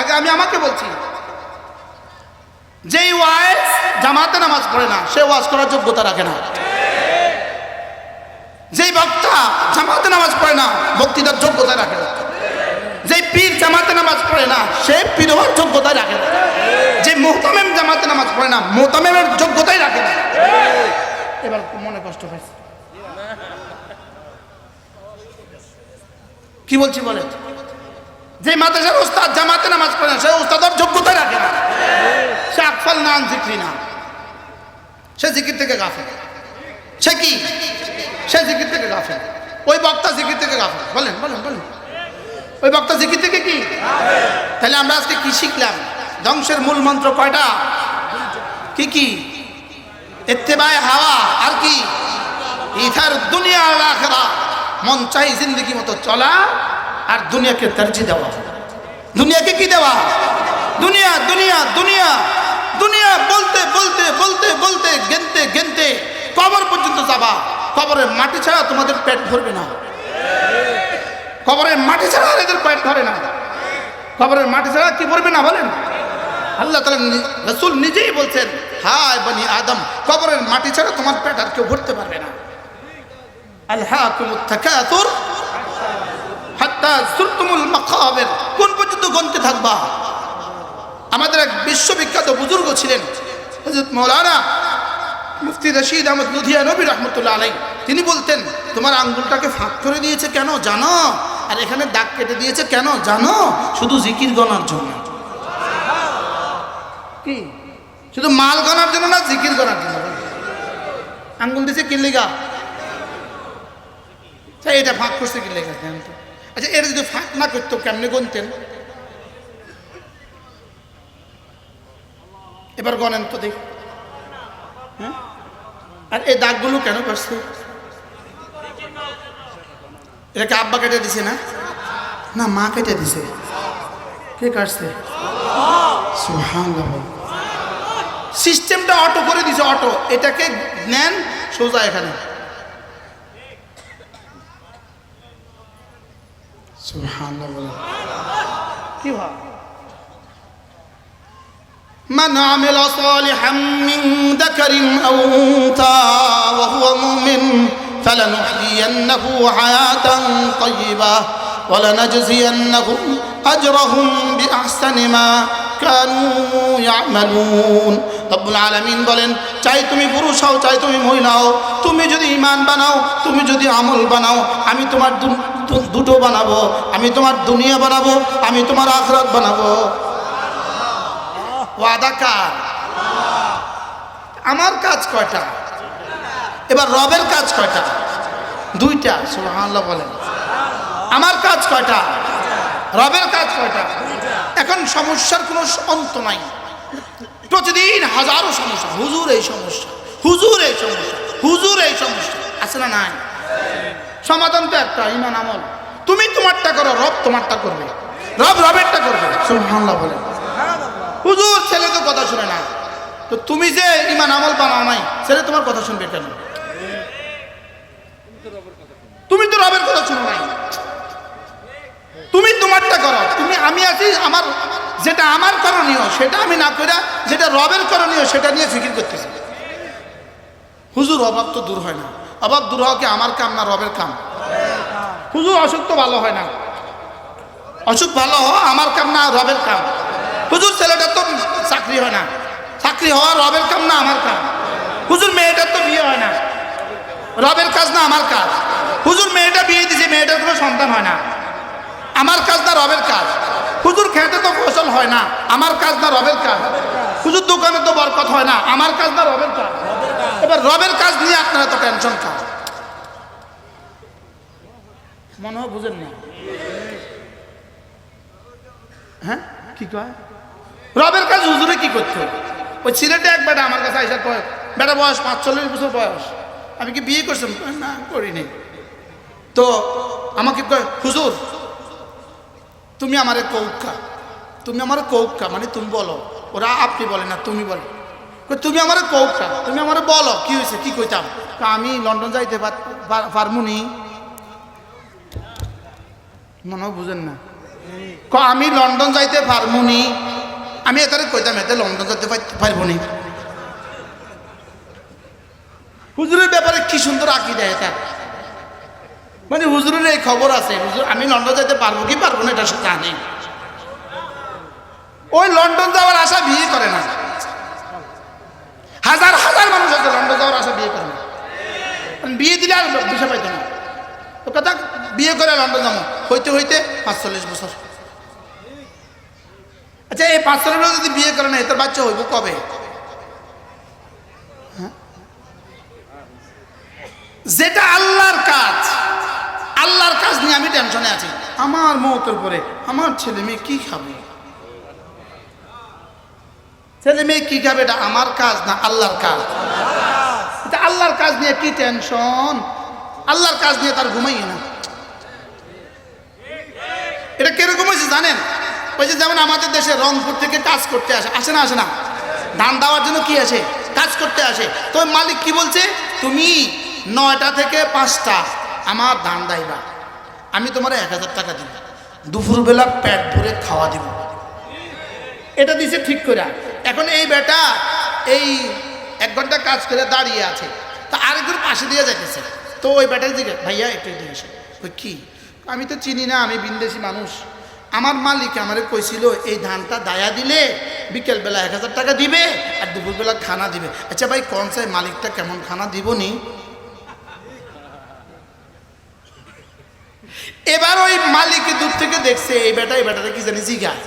আগে আমি আমাকে বলছি। যেই ওয়াইজ জামাতে নামাজ পড়ে না, সে ওয়াজ করার যোগ্যতা রাখে না। যেই বক্তা জামাতে নামাজ পড়ে না, বক্তৃতার যোগ্যতা রাখে না। যেই পীর জামাতে নামাজ পড়ে না, সে পীর হওয়ার যোগ্যতাই রাখে না। যে মোহতামেম জামাতে নামাজ পড়ে না, মোহতামেমের যোগ্যতাই রাখে না। এবার মনে কষ্ট হয়েছে কি বলছি বলেন? যে মাদ্রাসার উস্তাদ জামাতে নামাজ পড়ে না, সে উস্তাদের যোগ্যতাই রাখে না। সে আকফাল নান জিক্রি না। সে জিকির থেকে গাফে সে কি? সে জিকির থেকে গাফে ওই বক্তা জিকির থেকে গাফে বলেন বলেন বলেন। ওই বক্তা জিকির থেকে কি? তাহলে আমরা আজকে কি শিখলাম? ধ্বংসের মূল মন্ত্র কয়টা? কি কি? এত্তেবায় হাওয়া। আর কি? ইথার দুনিয়া আখেরা মন চাই জিন্দগি মতো চলা। আর দুনিয়াকে তরজি দেওয়া দুনিয়াকে কি দেওয়া? দুনিয়া দুনিয়া দুনিয়া। দুনিয়া বলতে বলতে বলতে বলতে, গেনতে গেনতে কবর পর্যন্ত যাবা। কবরের মাটি ছাড়া তোমাদের পেট ভরবে না। কবরের মাটি ছাড়া এদের পেট ধরে না। কবরের মাটি ছাড়া কি ভরবে না বলেন? আল্লাহ তালা রসুল নিজেই বলছেন, হায় বনি আদম, কবরের মাটি ছাড়া তোমার পেট আর কেউ ভরতে পারবে না। আল্লাহ হাত্তা সুরতুমুল মাকাবের। কোন পর্যন্ত গন্তে থাকবা? আমাদের এক বিশ্ববিখ্যাত বুজুর্গ ছিলেন, হযরত মৌলানা মুফতি রশিদ আহমদ লুধিয়া নবী রহমতুল্লাহ আলাই তিনি বলতেন, তোমার আঙ্গুলটাকে ফাঁক করে দিয়েছে কেন জানো? আর এখানে দাগ কেটে দিয়েছে কেন জানো? শুধু জিকির গনার জন্য। কি? শুধু মাল গনার জন্য না, জিকির গনার জন্য? আঙ্গুল দিয়েছে কিনলিগা এটা ফাঁক করছে কিনলিগা আচ্ছা এটা যদি ফাঁক না করতো, কেমনে গুনতেন এবার গনেন তো দেখ। হ্যাঁ? আর এই দাগগুলো কেন করছে এটাকে আব্বা কেটে দিছে না? না, মা কেটে দিছে। কে কাটছে? সিস্টেমটা অটো করে দিছে, অটো। এটাকে নেন সোজা এখানে। সুবহানাল্লাহ বলেন। কি ভাব من عمل صالحا من ذكر أو أنثى وهو مؤمن فلنحيينه حياة طيبة ولنجزينهم أجرهم بأحسن ما كانوا يعملون رب العالمين বলেন চাই তুমি পুরুষ হও চাই তুমি মহিলা হও তুমি যদি ইমান বানাও তুমি যদি আমল বানাও আমি তোমার দু- দু- দুটো বানাবো। আমি তোমার দুনিয়া বানাবো, আমি তোমার আখরাত বানাবো। ওয়াদা কার? আমার কাজ কয়টা? এবার রবের কাজ কয়টা? দুইটা, সুবহানাল্লাহ বলেন। আমার কাজ কয়টা? রবের কাজ কয়টা? এখন সমস্যার কোনো অন্ত নাই। প্রতিদিন হাজারো সমস্যা। হুজুর এই সমস্যা, হুজুর এই সমস্যা, হুজুর এই সমস্যা। আছে না নাই? সমাধান তো একটা, ইমান, আমল। তুমি তোমারটা করো, রব তোমারটা করবে। রব রবেরটা করবে, সুবহানাল্লাহ বলেন হুজুর, ছেলে তো কথা শুনে না। তো তুমি যে ইমান, আমল বানাও নাই, ছেলে তোমার কথা শুনবে কেন? তুমি তো রবের কথা শুনো নাই। তুমি তোমারটা করো। তুমি, আমি আছি, আমার, যেটা আমার করণীয়, সেটা আমি না করে যেটা রবের করণীয়, সেটা নিয়ে ফিকির করতেছি। হুজুর, অভাব তো দূর হয় না। অভাব দূর হওয়া কি আমার কাম না রবের কাম? হুজুর, অসুখ তো ভালো হয় না। অসুখ ভালো হওয়া আমার কাম না, রবের কাম। হুজুর ছেলেটার তো চাকরি হয় না। চাকরি হওয়া রবের কাম না, আমার কাম। হুজুর, মেয়েটার তো বিয়ে হয় না। রবের কাজ না, আমার কাজ। হুজুর, মেয়েটা বিয়ে দিছে, মেয়েটার কোনো সন্তান হয় না। আমার কাজ না, রবের কাজ। হুজুর, খেতে তো ফসল হয় না। আমার কাজ না, রবের কাজ। হুজুর, দোকানে তো বরকত হয় না। আমার কাজ না, রবের কাজ। এবার রবের কাজ নিয়ে আপনারা তো টেনশন খান। মনে হয় বুঝেন না। হ্যাঁ? কি কয়? রবের কাজ হুজুরে কি করতে ওই ছেলেটা এক বেটা আমার কাছে আইসার কয় বেটা বয়স পাঁচচল্লিশ বছর বয়স। আমি কি বিয়ে কয়, না করিনি। তো আমাকে কয় হুজুর তুমি আমারে কৌকা। তুমি আমার কৌকা মানে তুমি বলো। ওরা আপনি বলে না তুমি বলো। তুমি আমার কৌকা তুমি আমার বলো, কি হয়েছে কি কইতাম? আমি লন্ডন যাইতে পার- পার- পারমুনি। মনে বুঝেন না। ক, আমি লন্ডন যাইতে পারব নি আমি এতারে কইতাম, এতে লন্ডন যাইতে পার- পারব নি হুজুরের ব্যাপারে কি সুন্দর আঁকি দেয় এটা। মানে হুজুরের এই খবর আছে, হুজুর, আমি লন্ডন যেতে পারব কি পারব না, এটা সে জানি। ওই লন্ডন যাওয়ার আশা বিয়ে করে না। হাজার হাজার মানুষ আছে লন্ডন যাওয়ার আশা বিয়ে করে না। কারণ বিয়ে দিলে আর বিষয় পাইতো না। তো কথা, বিয়ে করে লন্ডন যাব। হইতে হইতে পাঁচচল্লিশ বছর। আচ্ছা এই পাঁচচল্লিশ বছর যদি বিয়ে করে না এটার বাচ্চা হইব কবে? হ্যাঁ? যেটা আল্লাহর কাজ আল্লাহর কাজ নিয়ে আমি টেনশনে আছি। আমার মতের পরে আমার ছেলে মেয়ে কি খাবে? ছেলে মেয়ে কি খাবে? এটা আমার কাজ না আল্লাহর কাজ? এটা আল্লাহর কাজ নিয়ে কি টেনশন আল্লাহর কাজ নিয়ে তার ঘুমাইয়ে না। এটা কীরকম হয়েছে জানেন? ওই যে যেমন আমাদের দেশে রংপুর থেকে কাজ করতে আসে। আসে না আসে না। ধান দেওয়ার জন্য কি আসে? কাজ করতে আসে। তো মালিক কি বলছে? তুমি নয়টা থেকে পাঁচটা আমার ধান দাইবা। আমি তোমার এক হাজার টাকা দিব। দুপুরবেলা পেট ভরে খাওয়া দিব। এটা দিছে ঠিক করে এখন এই বেটা এই এক ঘণ্টা কাজ করে দাঁড়িয়ে আছে। তা আরেকজন পাশে দিয়ে যাইতেছে। তো ওই বেটার দিকে, ভাইয়া, একটু দিয়ে এসে। কই, কি? আমি তো চিনি না, আমি বিন্দেশি মানুষ। আমার মালিক আমারে কইছিল, এই ধানটা দায়া দিলে বিকেলবেলা এক হাজার টাকা দিবে আর দুপুরবেলা খানা দিবে। আচ্ছা ভাই, কোন সাই মালিকটা কেমন খানা দিব নি? এবার ওই মালিক দূর থেকে দেখছে, এই বেটা, এই বেটাটা কি জানি জিগায়?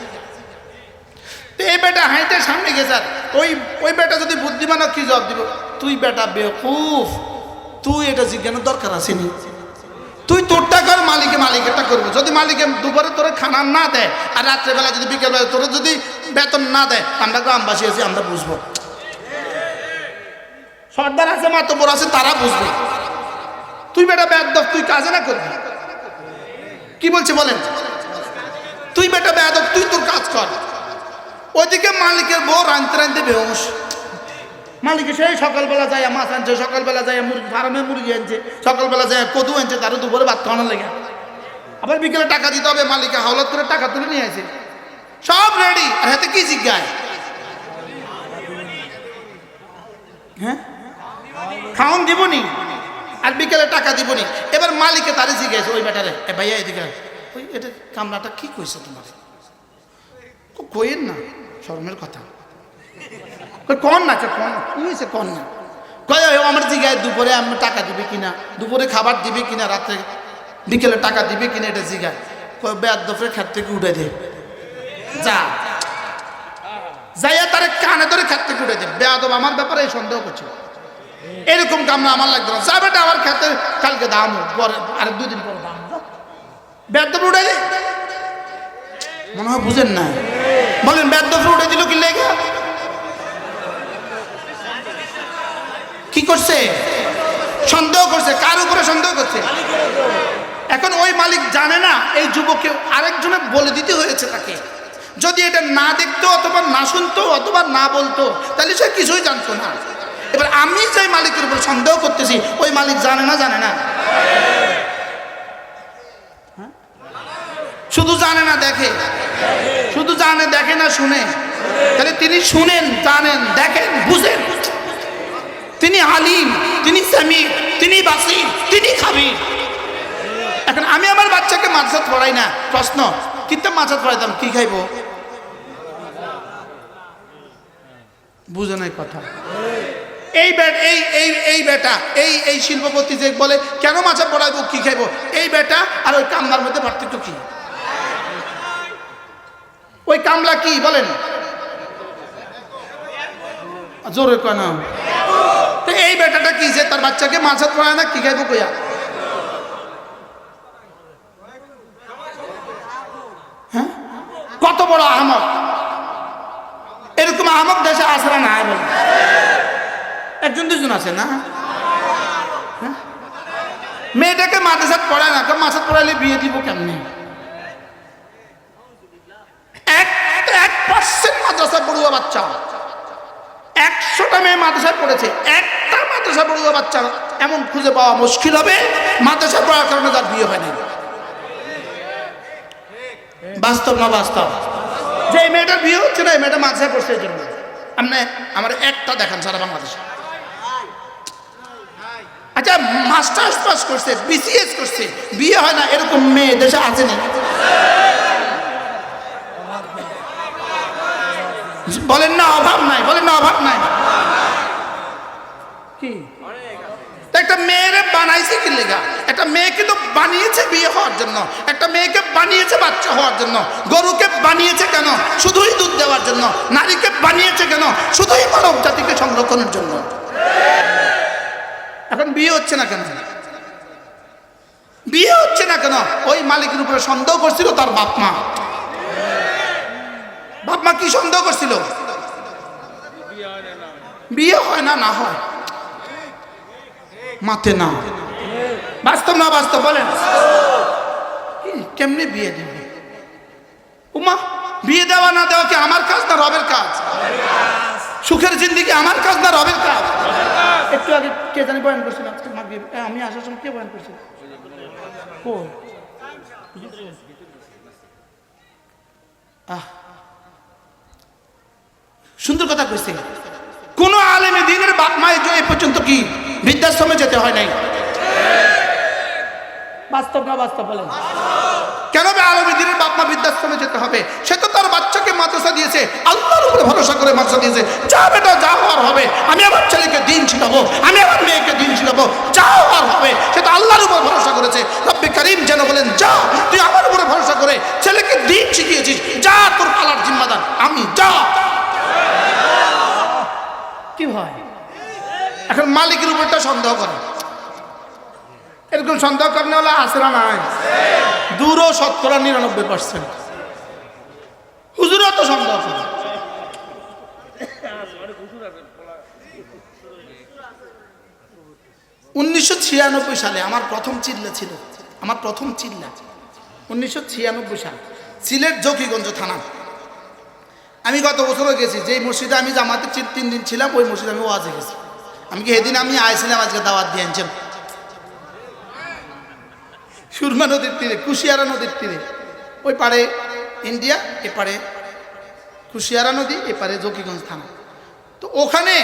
তো এই বেটা হাইটে সামনে গেছে আর ওই ওই বেটা যদি বুদ্ধিমান কি জবাব দিব? তুই বেটা বেকুফ তুই এটা জিজ্ঞানের দরকার আসেনি। তুই তোরটা কর, মালিকে মালিকেরটা করব। যদি মালিকে দুপুরে তোরে খানা না দেয়, আর রাত্রেবেলা যদি বিকেলবেলা তোরে যদি বেতন না দেয়, আমরা গ্রামবাসী আছি, আমরা বুঝব। সর্দার আছে মাতবর আছে, তারা বুঝবে। তুই বেটা বেদব তুই কাজে না করবি? কি বলছে বলেন? তুই বেটা বেদব তুই তোর কাজ কর। ওইদিকে মালিকের বউ রাঁধতে রাঁধতে বেহস মালিকে সেই সকালবেলা যায় মাছ আনছে, সকালবেলা যায় মুরগি, ফার্মে মুরগি আনছে, সকালবেলা যায় কদু আনছে, তারও দুপুরে ভাত খাওয়ানোর লেগে। আবার বিকেলে টাকা দিতে হবে, মালিকে হাওলাত করে টাকা তুলে নিয়ে আসে। সব রেডি, আর হাতে কি জিজ্ঞায়? হ্যাঁ? খাওন দিবনি, আর বিকেলে টাকা দিবনি। এবার মালিকে তারে জিজ্ঞাসা, ওই বেটারে, এ ভাইয়া এদিকে ওই, এটা কামলাটা কি কইছে তোমার? কইেন না। শর্মের কথা। কন না কন হয়েছে, কন না? কয় আমার জিগায় দুপুরে আমি টাকা দিবে কিনা, দুপুরে খাবার দিবে কিনা, রাত্রে বিকেলে টাকা দিবে কিনা, এটা জিগায় কয় বেয়ার দফরে খাত থেকে উঠে দে। যা। যাইয়া তারে কানে ধরে খাত থেকে উঠে দে। বেয়াদব আমার ব্যাপারে এই সন্দেহ করছে। এরকম কামনা আমার লাগবে না। যা বেটা, আমার খেতে কালকে দাম পরে আর দুদিন পরে দাম। বেয়াদব উঠে দে। মনে হয় বুঝেন না বলেন বেয়াদব উঠে দিল কি লেগে? কি করছে? সন্দেহ করছে। কার উপরে সন্দেহ করছে? এখন ওই মালিক জানে না, এই যুবককে আরেকজনে বলে দিতে হয়েছে তাকে। যদি এটা না দেখতো অথবা না শুনতো অথবা না বলতো, তাহলে সে কিছুই জানতো না। এবার আমি যে মালিকের উপর সন্দেহ করতেছি, ওই মালিক জানে না জানে না। হ্যাঁ? শুধু জানে না, দেখে। শুধু জানে, দেখে না শুনে। তাহলে তিনি শুনেন, জানেন, দেখেন, বুঝেন। তিনি আলিম, তিনি সামি তিনি বাসির, তিনি খাবির। এখন আমি আমার বাচ্চাকে মাছাত পড়াই না, প্রশ্ন কিন্তু মাছাত পড়াইতাম, কি খাইবো? বুঝে নাই কথা। এই বেট এই এই এই বেটা এই এই শিল্পপতি যে বলে, কেন মাছা পড়াইবো, কি খাইবো? এই বেটা আর ওই কামলার মধ্যে পার্থক্য কি? ওই কামলা কি বলেন? জোরে কয় না। তো এই বেটাটা কি যে তার বাচ্চাকে মাছাত পড়ায় না কি খাইবো কইয়া? হ্যাঁ? কত বড় আহমক। এরকম আহমক দেশে আসরা না বলে। একজন দুজন আছে না? হ্যাঁ? মেয়েটাকে মাদ্রাসাত পড়ায় না মাদ্রাসাত পড়াইলে বিয়ে দিব কেমনি এক এক মাদ্রাসা পড়ুয়া বাচ্চা। একশোটা মেয়ে মাদ্রাসায় পড়েছে, একটা মাদ্রাসা পড়ুয়া বাচ্চা এমন খুঁজে পাওয়া মুশকিল হবে, মাদ্রাসা পড়ার কারণে তার বিয়ে হয় বাস্তব না বাস্তব? যে এই মেয়েটার বিয়ে হচ্ছে না, এই মেয়েটা মাঝে পড়ছে জন্য। আপনি আমার একটা দেখান সারা বাংলাদেশে। আচ্ছা মাস্টার্স পাস করছে বিসিএস করছে, বিয়ে হয় না, এরকম মেয়ে দেশে আছে না বলেন না, অভাব নাই, বলেন না, অভাব নাই। কি? একটা মেয়েরে বানাইছে কি লেগা? একটা মেয়েকে তো বানিয়েছে বিয়ে হওয়ার জন্য, একটা মেয়েকে বানিয়েছে বাচ্চা হওয়ার জন্য, গরুকে বানিয়েছে কেন? শুধুই দুধ দেওয়ার জন্য, নারীকে বানিয়েছে কেন? শুধুই মানব জাতিকে সংরক্ষণের জন্য। এখন বিয়ে হচ্ছে না কেন? বিয়ে হচ্ছে না কেন? ওই মালিকের উপরে সন্দেহ করছিল তার বাপ মা। বাপ মা কি সন্দেহ করছিল? বিয়ে হয় না না হয়। মাতে না। বাস্তব না বাস্তব বলেন। কি, কেমনে বিয়ে দিবে? উমা বিয়ে দেওয়া না দেওয়া কি আমার কাজ না রবের কাজ? সুখের জিন্দিগি আমার কাজ না রবের কাজ? একটু আগে কে জানি বয়ান করছিল আজকে আমি আসার সময় কে বয়ান করছিল? ও আহ সুন্দর কথা কইছে। কোন আলেমে দিনের বাপ মায়ের জন্য এ পর্যন্ত কি বৃদ্ধাশ্রমে যেতে হয় নাই? বাস্তব না বাস্তব বলেন। কেন আলমী দিনের বাপ মা বৃদ্ধাশ্রমে যেতে হবে? সে তো তার বাচ্চাকে মাদ্রাসা দিয়েছে আল্লাহর উপরে ভরসা করে মাদ্রাসা দিয়েছে। যা বেটা যা হওয়ার হবে। আমি আমার ছেলেকে দিন আমি আমার মেয়েকে দিন ছিটাবো যা হওয়ার হবে সে তো আল্লাহর উপর ভরসা করেছে। রব্বি করিম যেন বলেন যা তুই আমার উপরে ভরসা করে ছেলেকে দিন শিখিয়েছিস যা তোর পালার জিম্মাদার আমি যা কি হয় এখন মালিকের উপরটা সন্দেহ করে। এরকম সন্দেহ করলে হলে আসরা নাই। দূরও শতকরা নিরানব্বই পার্সেন্ট হুজুরও তো সন্দেহ করে। উনিশশো ছিয়ানব্বই সালে আমার প্রথম চিল্লা ছিল। আমার প্রথম চিল্লা। উনিশশো ছিয়ানব্বই সাল। সিলেট জকিগঞ্জ থানা। আমি গত বছরও গেছি, যেই মসজিদে আমি জামাতে তিন দিন ছিলাম, ওই মসজিদে আমি ওয়াজে গেছি। আমি কি সেদিন আমি আইছিলাম আজকে দাওয়াত দিয়ে আনছেন? সুরমা নদীর তীরে, কুশিয়ারা নদীর তীরে। ওই পারে ইন্ডিয়া, এ পারে কুশিয়ারা নদী, এ পারে জকিগঞ্জ থানা। তো ওখানে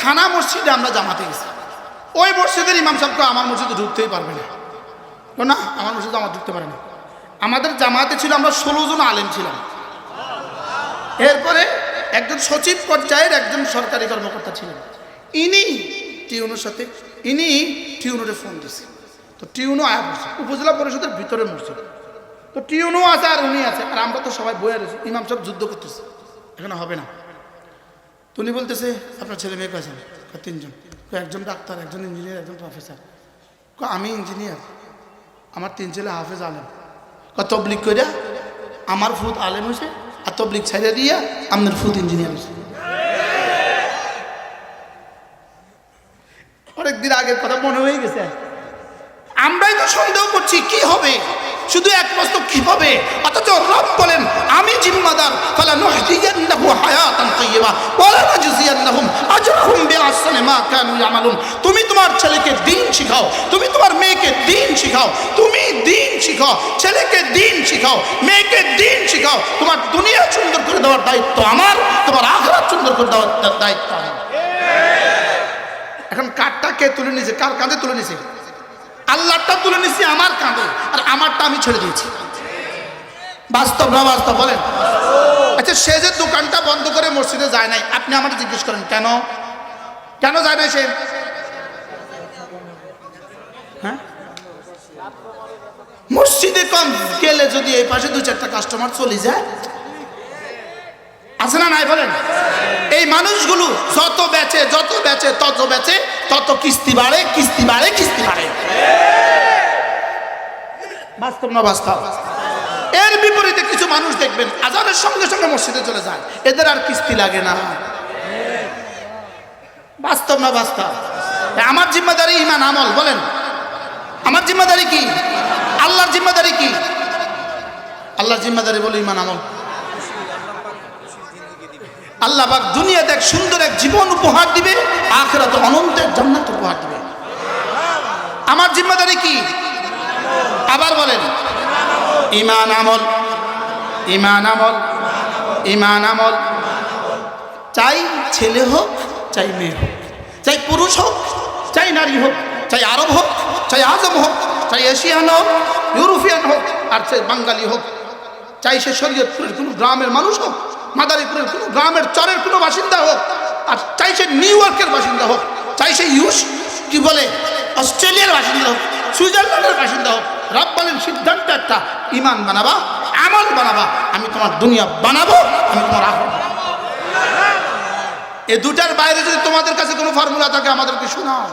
থানা মসজিদে আমরা জামাতে গেছি। ওই মসজিদের ইমাম সাহেবকে আমার মসজিদে ঢুকতেই পারবে না। না, আমার মসজিদে আমার ঢুকতে পারে না। আমাদের জামাতে ছিল, আমরা ষোলো জন আলেম ছিলাম। এরপরে একজন সচিব পর্যায়ের একজন সরকারি কর্মকর্তা ছিলেন। ইনি টিউনোর সাথে, ইনি টিউনোরে ফোন দিছে তো টিউনো আয়া উপজেলা পরিষদের ভিতরে মসজিদ তো টিউনো আছে আর উনি আছে, আর আমরা তো সবাই বয়ে রয়েছি, ইমাম সব যুদ্ধ করতেছে, এখানে হবে না। তো উনি বলতেছে, আপনার ছেলে মেয়ে কয়েছেন তিনজন। একজন ডাক্তার, একজন ইঞ্জিনিয়ার, একজন প্রফেসর। আমি ইঞ্জিনিয়ার, আমার তিন ছেলে হাফেজ আলেম। কত তবলিক কইরা আমার ফুদ আলেম হয়েছে আর তবলিক ছাইড়া দিয়া আপনার ফুড ইঞ্জিনিয়ার অনেকদিন আগের কথা মনে হয়ে গেছে। আমরাই তো সন্দেহ করছি, কি হবে? শুধু একমাত্র কি হবে। অথচ রব বলেন, আমি জিম্মাদার। ফালা নুহদিয়ান্নাহু হায়াতান তাইয়্যিবা ওয়ালা নাজজিয়ান্নাহুম আজরাহুম বিআহসানি মা কানু ইয়ামালুন। তুমি তোমার ছেলেকে দিন শিখাও। তুমি তোমার মেয়েকে দিন শিখাও। তুমি দিন শিখাও। ছেলেকে দিন শিখাও। মেয়েকে দিন শিখাও। তোমার দুনিয়া সুন্দর করে দেওয়ার দায়িত্ব আমার। তোমার আখরাত সুন্দর করে দেওয়ার দায়িত্ব আমার। এখন কাঠটা কে তুলে নিয়েছে কার কাঁধে তুলে নিয়েছে আল্লাহটা তুলে নিয়েছি আমার কাঁধে, আর আমারটা আমি ছেড়ে দিয়েছি। বাস্তব না বাস্তব, বলেন? আচ্ছা সে যে দোকানটা বন্ধ করে মসজিদে যায় নাই, আপনি আমাকে জিজ্ঞেস করেন, কেন? কেন যায় নাই সে? হ্যাঁ? মসজিদে কম গেলে যদি এই পাশে দু চারটা কাস্টমার চলে যায় আছে না নাই বলেন? এই মানুষগুলো যত বেচে যত বেচে, তত বেচে, তত কিস্তি বাড়ে কিস্তি বাড়ে কিস্তি বাড়ে। বাস্তব এর বিপরীতে কিছু মানুষ দেখবেন, আজানের সঙ্গে সঙ্গে মসজিদে চলে যায়। এদের আর কিস্তি লাগে না। বাস্তব না বাস্তব? আমার জিম্মাদারি ইমান, আমল, বলেন। আমার জিম্মাদারি কি? আল্লাহর জিম্মাদারি কি? আল্লাহর জিম্মাদারি বলে ইমান, আমল। আল্লাহ পাক দুনিয়াতে এক সুন্দর এক জীবন উপহার দিবে, আখেরাতে অনন্ত এক জান্নাত উপহার দিবে। আমার জিম্মাদারি কি? আবার বলেন, ইমান আমল ইমান আমল ইমান আমল। চাই ছেলে হোক, চাই মেয়ে হোক, চাই পুরুষ হোক, চাই নারী হোক, চাই আরব হোক, চাই আজম হোক, চাই এশিয়ান হোক, ইউরোপিয়ান হোক, আর চাই বাঙালি হোক, চাই সে শরীয়তপুরের কোনো গ্রামের মানুষ হোক মাদারীপুরের কোনো গ্রামের চরের কোনো বাসিন্দা হোক, আর চাই সে নিউ ইয়র্কের বাসিন্দা হোক, চাই সে ইউস, কি বলে, অস্ট্রেলিয়ার বাসিন্দা হোক, সুইজারল্যান্ডের বাসিন্দা হোক রব্বালের সিদ্ধান্ত একটা, ইমান বানাবা, আমল বানাবা, আমি তোমার দুনিয়া বানাবো, আমি তোমার আখর এ দুটার বাইরে যদি তোমাদের কাছে কোনো ফর্মুলা থাকে, আমাদেরকে শোনাও।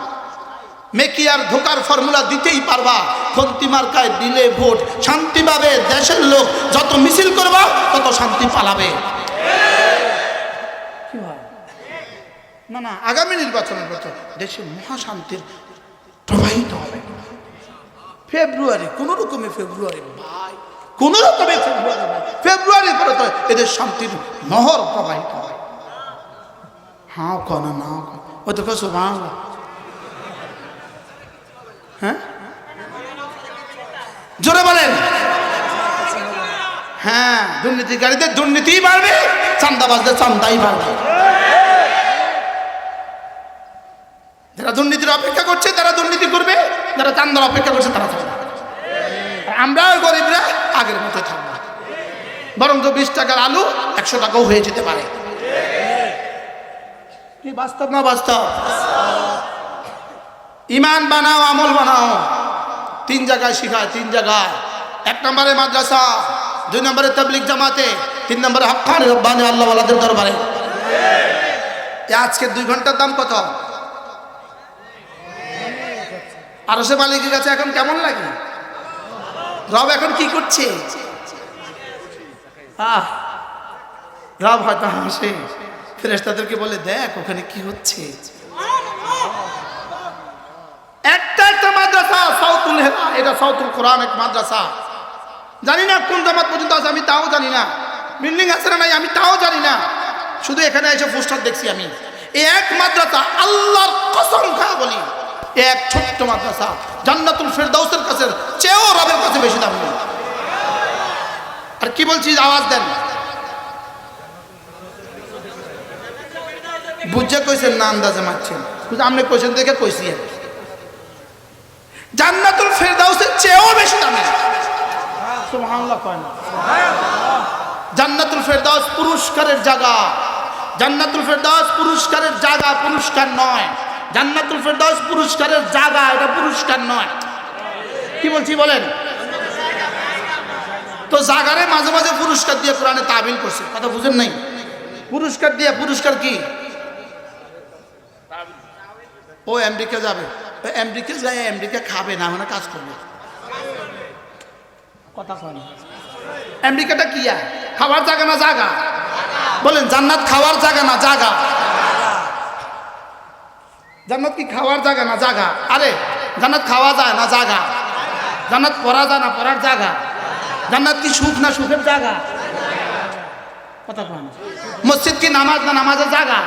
মেকি আর ধোকার ফর্মুলা দিতেই পারবা। খন্তি মার্কায় দিলে ভোট। শান্তি পাবে দেশের লোক। যত মিছিল করবা, তত শান্তি পালাবে। কি হয়? না না, আগামী নির্বাচনের বছর দেশে মহাশান্তির প্রবাহিত হবে। ফেব্রুয়ারি কোন রকমে ফেব্রুয়ারি ভাই কোন রকমে ফেব্রুয়ারি ভাই ফেব্রুয়ারি পরে তো এদের শান্তির নহর প্রবাহিত হয়। হাও কন না ও তো কেসো হ্যাঁ? জোরে বলেন। হ্যাঁ দুর্নীতিকারীদের দুর্নীতি বাড়বে, চান্দাবাজদের চান্দাই বাড়বে। যারা দুর্নীতির অপেক্ষা করছে, তারা দুর্নীতি করবে, যারা চান্দার অপেক্ষা করছে, তারা থাকবে আর আমরাও গরিবরা আগের মতো থাকব। বরং তো বিশ টাকার আলু একশো টাকাও হয়ে যেতে পারে। কি বাস্তব না বাস্তব? ইমান বানাও, আমল বানাও। তিন জায়গায় শিখায়, তিন জায়গায়। এক নম্বরে মাদ্রাসা। দুই নম্বরে তাবলিক জামাতে, তিন নম্বরে হকানি রব্বানি আল্লাহওয়ালাদের দরবারে। আজকে দুই ঘণ্টার দাম কত? আরও সে মালিকের কাছে এখন কেমন লাগে? রব এখন কি করছে? আহ, রব হয়তো হাসে। ফেরেস্তাদেরকে বলে, দেখ, ওখানে কি হচ্ছে? একটা একটা মাদ্রাসা, সাউতুল হেরা এটা সাউতুল কোরআন এক মাদ্রাসা। জানি না কোন জামাত পর্যন্ত আছে, আমি তাও জানি না। বিল্ডিং আছে না নাই, আমি তাও জানি না। শুধু এখানে এসে পোস্টার দেখছি আমি। এই এক মাদ্রাসা, আল্লাহর কসম খা বলি। এক ছোট্ট মাদ্রাসা, জান্নাতুল ফেরদাউসের কাছে, চেয়েও রবের কাছে বেশি দাম আর কি বলছি আওয়াজ দেন। বুঝে কইছেন না আন্দাজে মারছেন। আপনি কইছেন দেখে কইছি। জান্নাতুল ফেরদাউসের চেয়েও বেশি দামি সুবহানাল্লাহ কয় না। জান্নাতুল ফেরদাউস পুরস্কারের জায়গা। জান্নাতুল ফেরদাউস পুরস্কারের জায়গা পুরস্কার নয়। জান্নাতুল ফেরদাউস পুরস্কারের জায়গা এটা পুরস্কার নয়। কি বলছি বলেন? তো জাগারে মাঝে মাঝে পুরস্কার দিয়ে কোরআনে তাবিল করছে। কথা বুঝেন নাই? পুরস্কার দিয়ে, পুরস্কার কি? ও আমেরিকা যাবে। আমেরিকা যায়, আমেরিকা খাবে, না মানে কাজ করবে। কথা কয় আমেরিকাটা কি? খাওয়ার জায়গা না জায়গা বলেন, জান্নাত খাওয়ার জায়গা না জায়গা জান্নাত কি খাওয়ার জায়গা না জায়গা আরে, জান্নাত খাওয়া যায় না জায়গা জান্নাত পড়া যায় না পড়ার জায়গা জান্নাত কি সুখ না সুখের জায়গা কথা। মসজিদ কি নামাজ না নামাজের জায়গা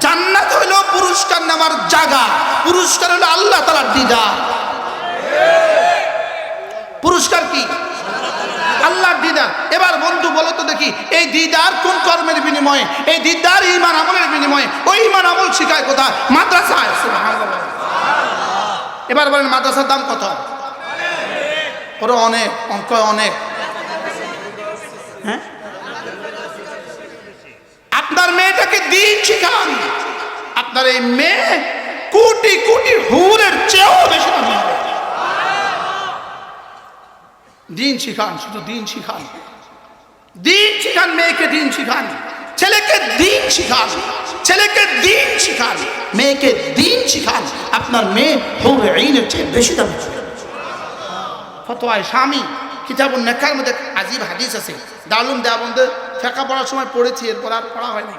জান্নাত হইল পুরস্কার নেওয়ার জায়গা পুরস্কার হলো আল্লাহ তালার দিদা পুরস্কার কি? আল্লাহর দিদার। এবার বন্ধু, বলো তো দেখি, এই দিদার কোন কর্মের বিনিময়ে? এই দিদার ইমান আমলের বিনিময়ে? ওই ইমান আমল শিখায় কোথায়? মাদ্রাসায়। এবার বলেন, মাদ্রাসার দাম কত? ওরা অনেক, অঙ্ক অনেক। হ্যাঁ? আপনার মেয়েটাকে দিন শিখান। আপনার এই মেয়ে কোটি কোটি হুরের চেয়েও বেশি দামি দিন শিখান, শুধু দিন শিখান। দিন শিখান, মেয়েকে দিন শিখান। ছেলেকে দিন শিখান। ছেলেকে দিন শিখান। মেয়েকে দিন শিখান। আপনার মেয়ে হুর আইনের চেয়ে বেশি দামি। হবে ফতোয়ায় স্বামী কিতাবুল নেখার মধ্যে আজিব হাদিস আছে। দারুণ দেওয়াবন্ধে ফেঁকা পড়ার সময় পড়েছি, এরপর আর পড়া হয়নি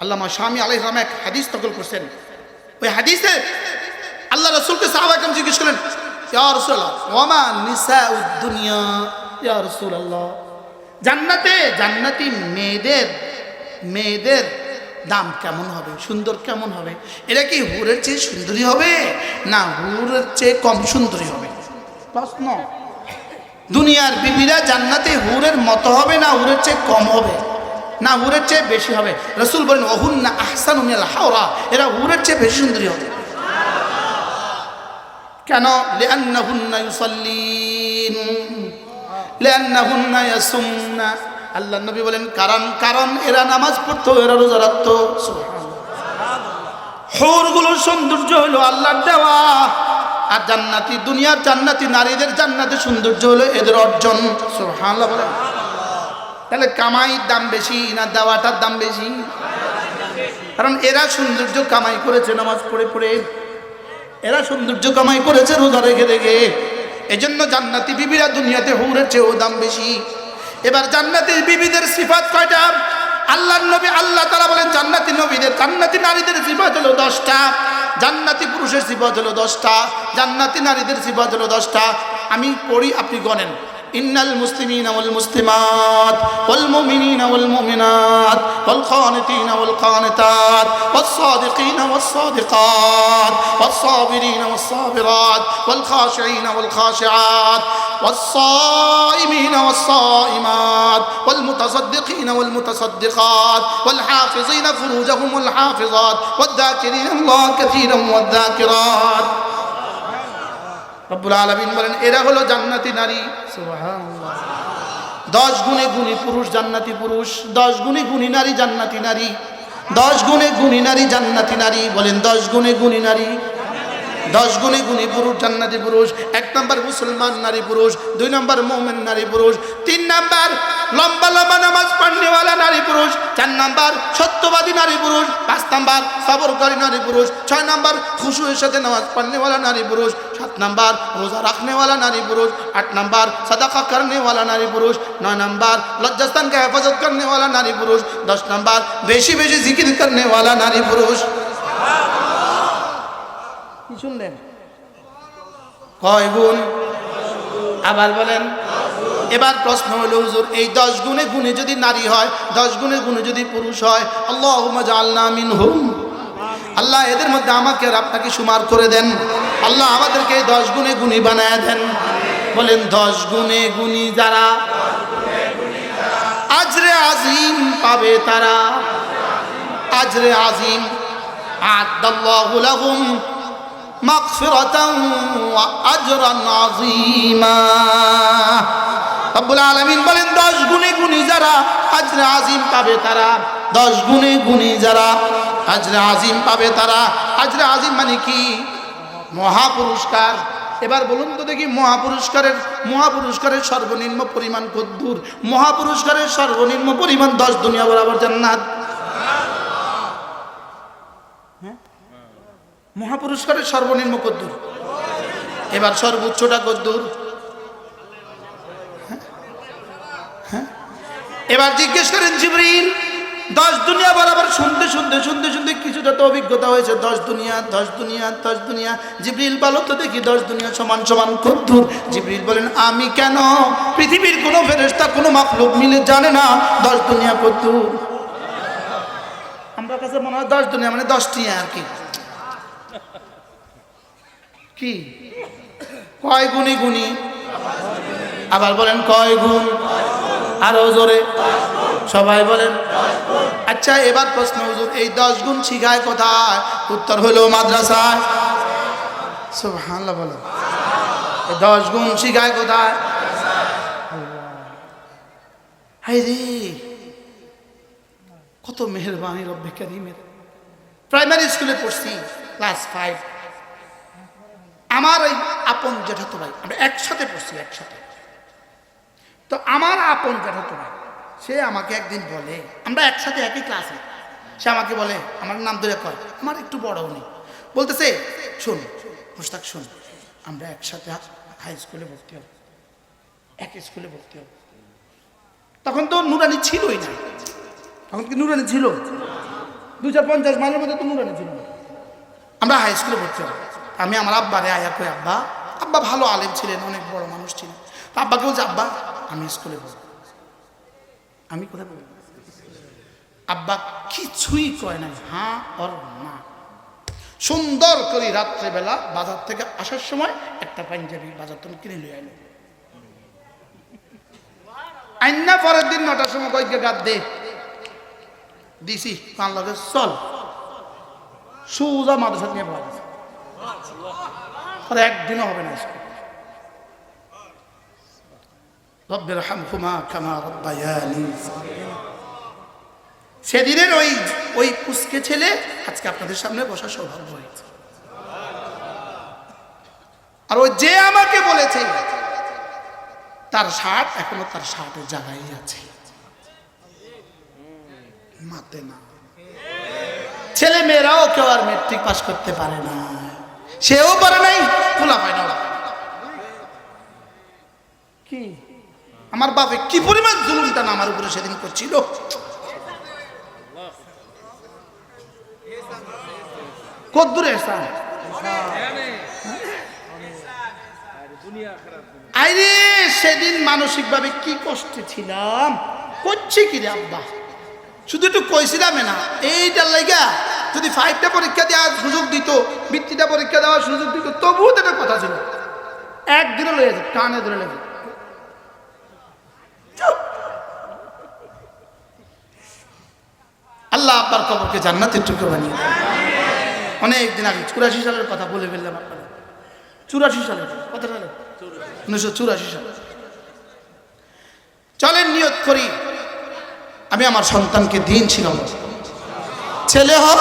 আল্লামা স্বামী আলাই এক হাদিস নকল করছেন। ওই হাদিসে আল্লাহ রসুলকে সাহাবাকাম জিজ্ঞেস রসুল্লাহ জান্নাতে, জান্নাতি মেয়েদের মেয়েদের দাম কেমন হবে? সুন্দর কেমন হবে? এটা কি হুরের চেয়ে সুন্দরী হবে? না হুরের চেয়ে কম সুন্দরী হবে? প্রশ্ন। দুনিয়ার বিবিরা জান্নাতে হুরের মতো হবে না হুরের চেয়ে কম হবে? না হুরের চেয়ে বেশি হবে? রসুল বলেন অহুন না আহসান হাওরা। এরা হুরের চেয়ে বেশি সুন্দরী হবে। কেন? আল্লাহ নবী বলেন, কারণ কারণ এরা নামাজ পড়তো, এরা রোজা রাখতো। হৌরগুলোর সৌন্দর্য হলো আল্লাহর দেওয়া। আর জান্নাতি দুনিয়ার জান্নাতি নারীদের জান্নাতে সৌন্দর্য হলো এদের অর্জন। তাহলে কামাইয়ের দাম বেশি না দেওয়াটার দাম বেশি? কারণ এরা সৌন্দর্য কামাই করেছে, নামাজ পড়ে পড়ে। এরা সৌন্দর্য কামাই করেছে রোজা রেখে রেখে। জন্য জান্নাতি বিবিরা দুনিয়াতে হৌরের চেয়েও দাম বেশি। এবার জান্নাতি বিবিদের সিফাত কয়টা? আল্লাহর নবী আল্লাহ তারা বলেন, জান্নাতি নবীদের, জান্নাতি নারীদের সিফাত হলো দশটা। জান্নাতি পুরুষের সিফাত হলো দশটা। জান্নাতি নারীদের সিফাত হলো দশটা। আমি পড়ি, আপনি গণেন। إن المسلمين والمسلمات والمؤمنين والمؤمنات والقانتين والقانتات والصادقين والصادقات والصابرين والصابرات والخاشعين والخاشعات والصائمين والصائمات والمتصدقين والمتصدقات والحافظين فروجهم والحافظات والذاكرين الله كثيرا والذاكرات রব্বুল আলমিন বলেন এরা হলো জান্নাতি নারী। দশ গুণে গুণী পুরুষ জান্নাতি পুরুষ। দশ গুণে গুণী নারী জান্নাতি নারী। দশ গুণে গুণী নারী জান্নাতি নারী বলেন দশ গুণে গুণী নারী। দশ গুণে গুণে পুরুষ জান্নাতি পুরুষ এক নম্বর মুসলমান নারী পুরুষ দুই নম্বর মোমেন নারী পুরুষ তিন নম্বর লম্বা লম্বা নামাজ পান্ডেওয়ালা নারী পুরুষ চার নম্বর সত্যবাদী নারী পুরুষ পাঁচ নম্বর সবরকারী নারী পুরুষ ছয় নম্বর খুশুয়ের সাথে নামাজ পান্ডেওয়ালা নারী পুরুষ সাত নম্বর রোজা রাখনেওয়ালা নারী পুরুষ আট নম্বর সাদাকা করনেওয়ালা নারী পুরুষ নয় নম্বর লজ্জাস্থানকে হেফাজত করনেওয়ালা নারী পুরুষ দশ নম্বর বেশি বেশি জিকির করনেওয়ালা নারী পুরুষ কি শুনলেন? কয় গুণ? আবার বলেন, এবার প্রশ্ন হলো, হুজুর, এই দশ গুণে গুণে যদি নারী হয়, দশ গুণে গুণে যদি পুরুষ হয় আল্লাহ আল্লাহ মিন হুম আল্লাহ এদের মধ্যে আমাকে আর আপনাকে সুমার করে দেন। আল্লাহ আমাদেরকে দশ গুণে গুণী বানায় দেন। বলেন, দশ গুণে গুণী যারা, আজরে আজিম পাবে তারা। আজরে আজিম আদাল্লাহু আলামিন বলেন, দশ গুণে গুণী যারা আজরে আজিম পাবে তারা, দশ গুণে গুণী যারা আজরে আজিম পাবে তারা। আজরে আজিম মানে কি? মহাপুরস্কার। এবার বলুন তো দেখি, মহাপুরস্কারের মহাপুরস্কারের সর্বনিম্ন পরিমাণ কদ্দুর মহাপুরস্কারের সর্বনিম্ন পরিমাণ দশ দুনিয়া বরাবর জান্নাত হ্যাঁ? মহাপুরস্কারের সর্বনিম্ন কদ্দুর। এবার সর্বোচ্চটা কদ্দুর। হ্যাঁ? হ্যাঁ? এবার জিজ্ঞেস করেন জিবরিল, দশ দুনিয়া বরাবর শুনতে শুনতে শুনতে শুনতে কিছুটা তো অভিজ্ঞতা হয়েছে। দশ দুনিয়া দশ দুনিয়া দশ দুনিয়া। জিবরিল বলো তো দেখি দশ দুনিয়া সমান সমান কদ্দুর। জিবরিল বলেন, আমি কেন? পৃথিবীর কোনো ফেরেস্তা কোনো মাকলুক মিলে জানে না দশ দুনিয়া কদ্দুর। আমার কাছে মনে হয় দশ দুনিয়া মানে দশটি আর কি। কি? কয় গুণী গুণী? আবার বলেন কয় গুণ? আরও জোরে। সবাই বলেন। আচ্ছা এবার প্রশ্ন, হুজুর, এই দশ গুণ শিখায় কোথায়? উত্তর হলো মাদ্রাসায়। সুবহানাল্লাহ বলেন। দশ গুণ শিখায় কোথায়? হাই রে! কত মেহরবানি রব্বে করিমের। প্রাইমারি স্কুলে পড়ছি। Class five. আমার ওই আপন জেঠাতো ভাই, আমরা একসাথে পড়ছি, একসাথে। তো আমার আপন জেঠাতো ভাই, সে আমাকে একদিন বলে, আমরা একসাথে একই ক্লাসে, সে আমাকে বলে, আমার নাম ধরে কয়, আমার একটু বড় উনি বলতেছে, শোন মুস্তাক শোন, আমরা একসাথে হাই স্কুলে ভর্তি হব এক স্কুলে ভর্তি হব। তখন তো নুরানি ছিলই না। তখন কি নুরানি ছিল? দু চার পঞ্চাশ মাইলের মধ্যে তো নুরানি ছিল না। আমরা হাই স্কুলে ভর্তি হব আমি আমার আব্বারে আয়া কই, আব্বা আব্বা ভালো আলেম ছিলেন, অনেক বড় মানুষ ছিলেন। তো আব্বাকে বলছে, আব্বা, আমি স্কুলে পড়ব আমি কোথায় পড়ব আব্বা কিছুই কয় না হ্যাঁ ওর না সুন্দর করে রাত্রেবেলা বাজার থেকে আসার সময় একটা পাঞ্জাবি বাজার তুমি কিনে লিয়ে আইলো। আইনা পরের দিন নটার সময় কয়েক গাদ দে। দিছি কান লাগে চল। সুজা মাদ্রাসা নিয়ে পড়া গেছে। আর একদিনও হবে না রব্বের হামহুমা সেদিনের ওই ওই কুসকে ছেলে আজকে আপনাদের সামনে বসা সৌভাগ্য হয়েছে। আর ওই যে আমাকে বলেছে, তার শার্ট এখনও তার শার্টের জায়গায় আছে। মাতে না। ছেলে মেয়েরাও কেউ আর মেট্রিক পাশ করতে পারে না। সেও পারে নাই খোলা পায় না কি? আমার বাপে কি পরিমাণ জুলুমটা না আমার উপরে সেদিন করছিল? কদ্দুরে এসান আইরে, সেদিন মানসিকভাবে কি কষ্টে ছিলাম? করছে কি রে আব্বা? শুধু একটু কইছিলাম না, এইটার লাইগা যদি ফাইভটা পরীক্ষা দেওয়ার সুযোগ দিত, বৃত্তিটা পরীক্ষা দেওয়ার সুযোগ দিত, তবুও তো কথা ছিল। একদিনও লয়ে যেত, টানে ধরে লেগে আল্লাহ আব্বার কবরকে জান্নাতের টুকরো বানিয়ে দেন। অনেক দিন আগে, চুরাশি সালের কথা বলে ফেললাম আপনারা চুরাশি সালে, কত সালে? উনিশশো চুরাশি সালে। চলেন নিয়ত করি। আমি আমার সন্তানকে দিন ছিলাম ছেলে হোক,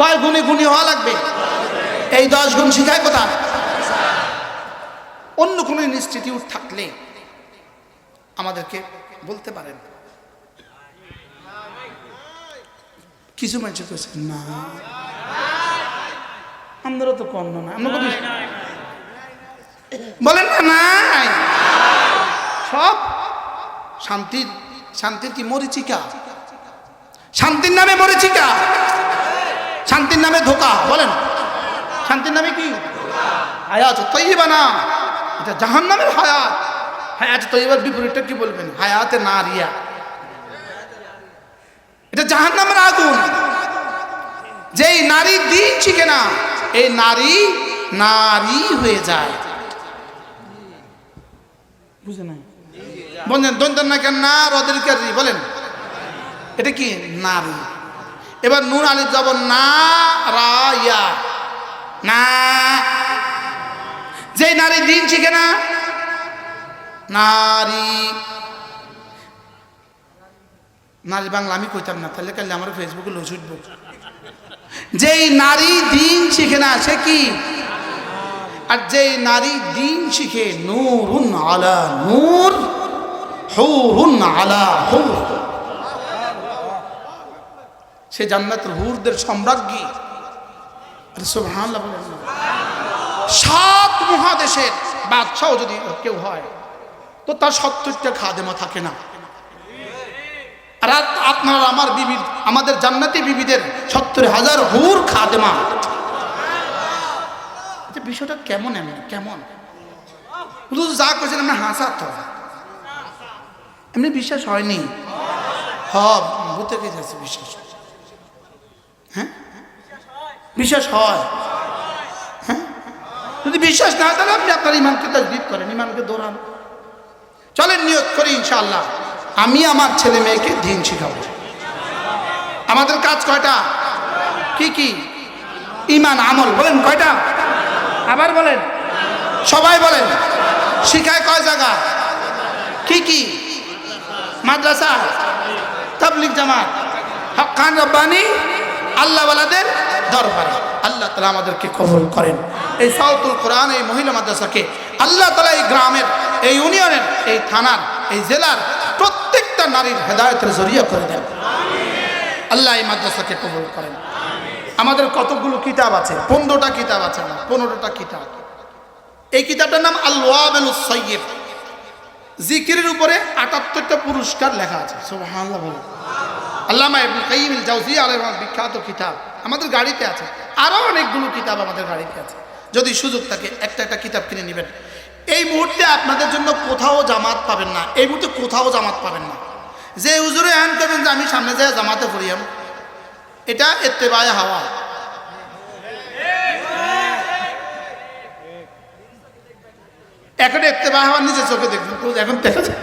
কয় গুণে গুণী হওয়া লাগবে? এই দশ গুণ শিখায় কোথায়? অন্য কোনো ইনস্টিটিউট থাকলে আমাদেরকে বলতে পারেন। কিছু মানুষ কইছে, না। আমরা তো কর্ণ না আমরা কবি বলেন না সব শান্তির শান্তির কি মরিচিকা? শান্তির নামে মরিচিকা? শান্তির নামে ধোকা, বলেন। শান্তির নামে কি? হায়াত তৈবা না। এটা জাহান নামের হায়াত। হায়াত তৈবার বিপরীতটা কি বলবেন? হায়াতে না রিয়া এটা জাহান নামের আগুন। যেই নারী দিন শিখে না, এই নারী নারী হয়ে যায়। বুঝে নাই? বলছেন দন্তন না কেন না, রদের কারি। বলেন, এটা কি? নারী। এবার নুন আলী যাব না রায়া না। যে নারী দিন শিখে না, নারী। নারী বাংলা আমি কইতাম না, তাহলে কালে আমার ফেসবুকে লোস উঠব। যেই নারী দিন শিখে না, সে কি? আর যেই নারী দিন শিখে, নূরুন আলা নূর। হুরুন আলা হুর। সে জান্নাতের হুরদের সম্রাজ্ঞী। সাত মহাদেশের বাদশাহ যদি কেউ হয় তো তার সত্তরটা খাদেমা থাকে না। আর আপনার আমার বিবি আমাদের জান্নাতি বিবিদের সত্তর হাজার হুর খাদেমা। আচ্ছা, বিষয়টা কেমন এমন? কেমন? যা করছেন আমরা হাসা তো। এমনি বিশ্বাস হয়নি? হ ভূতে বিশ্বাস। হ্যাঁ? বিশ্বাস হয়। হ্যাঁ? যদি বিশ্বাস না তাহলে আপনি আপনার ইমানকে তাজদিদ করেন, ইমানকে দৌড়ান চলেন, নিয়োগ করি ইনশাআল্লাহ। আমি আমার ছেলে মেয়েকে দিন শিখাবো। আমাদের কাজ কয়টা? কি কি? ইমান, আমল। বলেন, কয়টা? আবার বলেন। সবাই বলেন। শিখায় কয় জায়গা? কি কি? মাদ্রাসা তাবলিক জামাত, হকান রব্বানি আল্লাহওয়ালাদের দরবারে। আল্লাহ তালা আমাদেরকে কবল করেন। এই সাউতুল কোরআন, এই মহিলা মাদ্রাসাকে আল্লাহ তালা এই গ্রামের, এই ইউনিয়নের, এই থানার, এই জেলার প্রত্যেকটা নারীর হেদায়তের জরিয়া করে দেন। আল্লাহ এই মাদ্রাসাকে কবল করেন। আমাদের কতগুলো কিতাব আছে? পনেরোটা কিতাব আছে আমার পনেরোটা কিতাব। এই কিতাবটার নাম আল্লাহ সৈয়দ জিকিরের উপরে আটাত্তরটা পুরস্কার লেখা আছে। সুবহানাল্লাহ বলে আল্লামা ইবনে কাইয়িম আল জাওজিয়া আলাইহির রহমার বিখ্যাত কিতাব। আমাদের গাড়িতে আছে। আরও অনেকগুলো কিতাব আমাদের গাড়িতে আছে। যদি সুযোগ থাকে, একটা একটা কিতাব কিনে নেবেন। এই মুহূর্তে আপনাদের জন্য কোথাও জামাত পাবেন না। এই মুহূর্তে কোথাও জামাত পাবেন না। যে হুজুরে হ্যান করবেন যে, আমি সামনে যায় জামাতে পড়িয়াম এটা এত্তেবায় হাওয়া। এখন এত্তেবা হওয়ার নিজে চোখে দেখবেন এখন দেখা যায়